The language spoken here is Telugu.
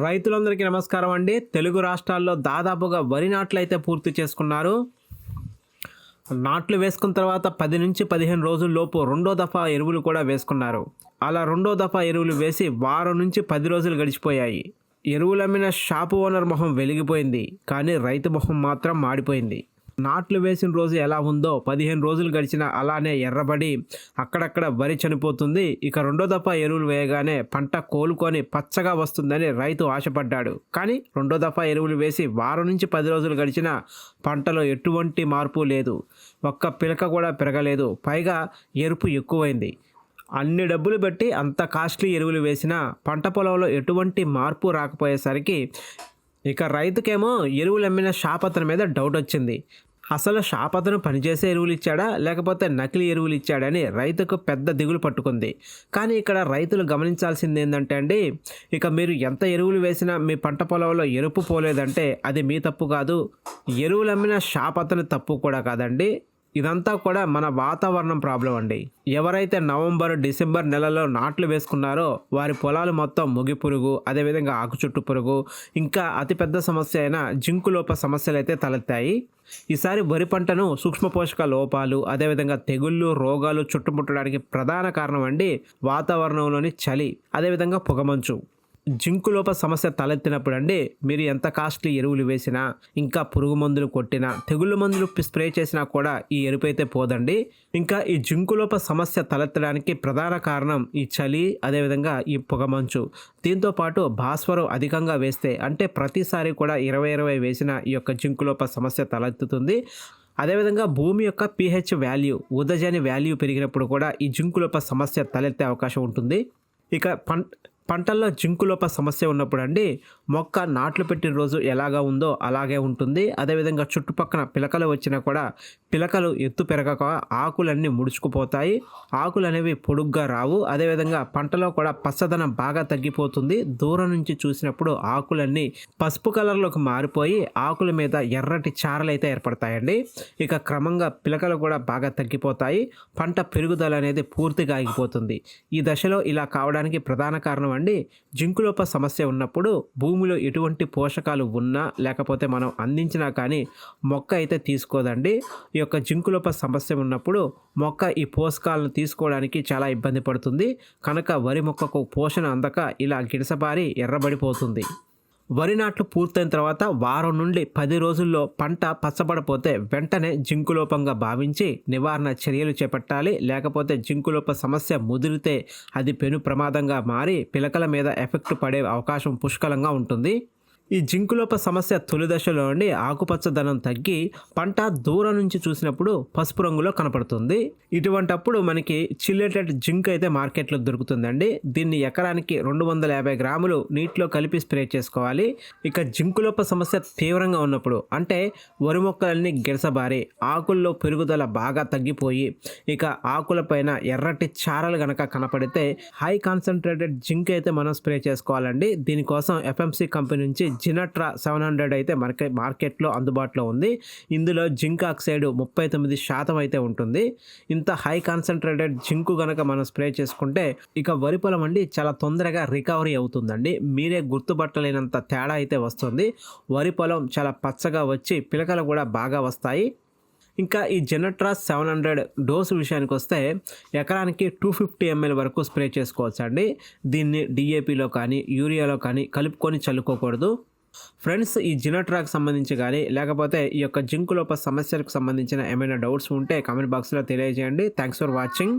రైతులందరికీ నమస్కారం అండి. తెలుగు రాష్ట్రాల్లో దాదాపుగా వరి నాట్లు అయితే పూర్తి చేసుకున్నారు. నాట్లు వేసుకున్న తర్వాత పది నుంచి పదిహేను రోజుల లోపు రెండో దఫా ఎరువులు కూడా వేసుకున్నారు. అలా రెండో దఫా ఎరువులు వేసి వారం నుంచి పది రోజులు గడిచిపోయాయి. ఎరువులమ్మిన షాపు ఓనర్ మొహం వెలిగిపోయింది. కానీ రైతు మొహం మాత్రం మాడిపోయింది. నాట్లు వేసిన రోజు ఎలా ఉందో పదిహేను రోజులు గడిచిన అలానే ఎర్రబడి అక్కడక్కడ వరి చనిపోతుంది. ఇక రెండో దఫా ఎరువులు వేయగానే పంట కోలుకొని పచ్చగా వస్తుందని రైతు ఆశపడ్డాడు. కానీ రెండో దఫా ఎరువులు వేసి వారం నుంచి పది రోజులు గడిచినా పంటలో ఎటువంటి మార్పు లేదు. ఒక్క పిలక కూడా పెరగలేదు. పైగా ఎరుపు ఎక్కువైంది. అన్ని డబ్బులు పెట్టి అంత కాస్ట్లీ ఎరువులు వేసినా పంట పొలంలో ఎటువంటి మార్పు రాకపోయేసరికి ఇక రైతుకేమో ఎరువులు అమ్మిన షాప్ అతని మీద డౌట్ వచ్చింది. అసలు షాప్ అతను పనిచేసే ఎరువులు ఇచ్చాడా లేకపోతే నకిలీ ఎరువులు ఇచ్చాడని రైతుకు పెద్ద దిగులు పట్టుకుంది. కానీ ఇక్కడ రైతులు గమనించాల్సింది ఏంటంటే అండి ఇక మీరు ఎంత ఎరువులు వేసినా మీ పంట పొలంలో ఎరుపు పోలేదంటే అది మీ తప్పు కాదు. ఎరువులు అమ్మిన షాప్ అతని తప్పు కూడా కాదండి. ఇదంతా కూడా మన వాతావరణం ప్రాబ్లం అండి. ఎవరైతే నవంబర్ డిసెంబర్ నెలలో నాట్లు వేసుకున్నారో వారి పొలాలు మొత్తం ముగి పురుగు అదేవిధంగా ఆకు చుట్టు పురుగు ఇంకా అతిపెద్ద సమస్య అయిన జింకు లోప సమస్యలు అయితే తలెత్తాయి. ఈసారి వరి పంటను సూక్ష్మ పోషక లోపాలు అదేవిధంగా తెగుళ్ళు రోగాలు చుట్టుముట్టడానికి ప్రధాన కారణం అండి వాతావరణంలోని చలి అదేవిధంగా పొగమంచు. జింకు లోప సమస్య తలెత్తినప్పుడు అండి మీరు ఎంత కాస్ట్లీ ఎరువులు వేసినా ఇంకా పురుగు మందులు కొట్టినా తెగుళ్ళు మందులు స్ప్రే చేసినా కూడా ఈ ఎరుపు అయితే పోదండి. ఇంకా ఈ జింకు లోప సమస్య తలెత్తడానికి ప్రధాన కారణం ఈ చలి అదేవిధంగా ఈ పొగమంచు దీంతో పాటు భాస్వరం అధికంగా వేస్తే అంటే ప్రతిసారి కూడా ఇరవై ఇరవై వేసిన ఈ యొక్క జింకు లోప సమస్య తలెత్తుతుంది. అదేవిధంగా భూమి యొక్క పీహెచ్ వాల్యూ ఉదజని వాల్యూ పెరిగినప్పుడు కూడా ఈ జింకు లోప సమస్య తలెత్తే అవకాశం ఉంటుంది. ఇక పం పంటల్లో జింకు లోప సమస్య ఉన్నప్పుడు అండి మొక్క నాట్లు పెట్టిన రోజు ఎలాగా ఉందో అలాగే ఉంటుంది. అదేవిధంగా చుట్టుపక్కల పిలకలు వచ్చినా కూడా పిలకలు ఎత్తు పెరగక ఆకులన్నీ ముడుచుకుపోతాయి. ఆకులు అనేవి పొడుగ్గా రావు. అదేవిధంగా పంటలో కూడా పచ్చదనం బాగా తగ్గిపోతుంది. దూరం నుంచి చూసినప్పుడు ఆకులన్నీ పసుపు కలర్లోకి మారిపోయి ఆకుల మీద ఎర్రటి చారలు అయితే ఏర్పడతాయండి. ఇక క్రమంగా పిలకలు కూడా బాగా తగ్గిపోతాయి. పంట పెరుగుదల అనేది పూర్తిగా ఆగిపోతుంది. ఈ దశలో ఇలా కావడానికి ప్రధాన కారణం అండి. జింకులోప సమస్య ఉన్నప్పుడు భూమిలో ఎటువంటి పోషకాలు ఉన్నా లేకపోతే మనం అందించినా కానీ మొక్క అయితే తీసుకోదండి. ఈ యొక్క జింకులోప సమస్య ఉన్నప్పుడు మొక్క ఈ పోషకాలను తీసుకోవడానికి చాలా ఇబ్బంది పడుతుంది. కనుక వరి మొక్కకు పోషణ అందక ఇలా గిడసబారి ఎర్రబడిపోతుంది. వరి నాట్లు పూర్తయిన తర్వాత వారం నుండి పది రోజుల్లో పంట పచ్చబడపోతే వెంటనే జింకులోపంగా భావించి నివారణ చర్యలు చేపట్టాలి. లేకపోతే జింకులోప సమస్య ముదిరితే అది పెను ప్రమాదంగా మారి పిలకల మీద ఎఫెక్ట్ పడే అవకాశం పుష్కలంగా ఉంటుంది. ఈ జింకులోప సమస్య తొలి దశలో నుండి ఆకుపచ్చదనం తగ్గి పంట దూరం నుంచి చూసినప్పుడు పసుపు రంగులో కనపడుతుంది. ఇటువంటప్పుడు మనకి చిల్లెటెడ్ జింక్ అయితే మార్కెట్లో దొరుకుతుందండి. దీన్ని ఎకరానికి రెండు వందల యాభై గ్రాములు నీటిలో కలిపి స్ప్రే చేసుకోవాలి. ఇక జింకులోప సమస్య తీవ్రంగా ఉన్నప్పుడు అంటే వరి మొక్కలన్నీ గిరసబారి ఆకుల్లో పెరుగుదల బాగా తగ్గిపోయి ఇక ఆకులపైన ఎర్రటి చారలు గనక కనపడితే హై కాన్సన్ట్రేటెడ్ జింక్ అయితే మనం స్ప్రే చేసుకోవాలండి. దీనికోసం ఎఫ్ఎంసి కంపెనీ నుంచి జినట్రా సెవెన్ హండ్రెడ్ అయితే మనకి మార్కెట్లో అందుబాటులో ఉంది. ఇందులో జింక్ ఆక్సైడ్ ముప్పై తొమ్మిది శాతం అయితే ఉంటుంది. ఇంత హై కాన్సన్ట్రేటెడ్ జింకు కనుక మనం స్ప్రే చేసుకుంటే ఇక వరి పొలం అండి చాలా తొందరగా రికవరీ అవుతుందండి. మీరే గుర్తుపట్టలేనంత తేడా అయితే వస్తుంది. వరి పొలం చాలా పచ్చగా వచ్చి పిలకలు కూడా బాగా వస్తాయి. ఇంకా ఈ జెనట్రాస్ సెవెన్ హండ్రెడ్ డోస్ విషయానికి వస్తే ఎకరానికి టూ ఫిఫ్టీ ఎంఎల్ వరకు స్ప్రే చేసుకోవచ్చు అండి దీన్ని డిఏపిలో కానీ యూరియాలో కానీ కలుపుకొని చల్లుకోకూడదు. ఫ్రెండ్స్ ఈ జినట్రాక్ సంబంధించి కానీ లేకపోతే ఈ యొక్క జింకు లోప సమస్యలకు సంబంధించిన ఏమైనా డౌట్స్ ఉంటే కామెంట్ బాక్స్లో తెలియజేయండి. Thanks for watching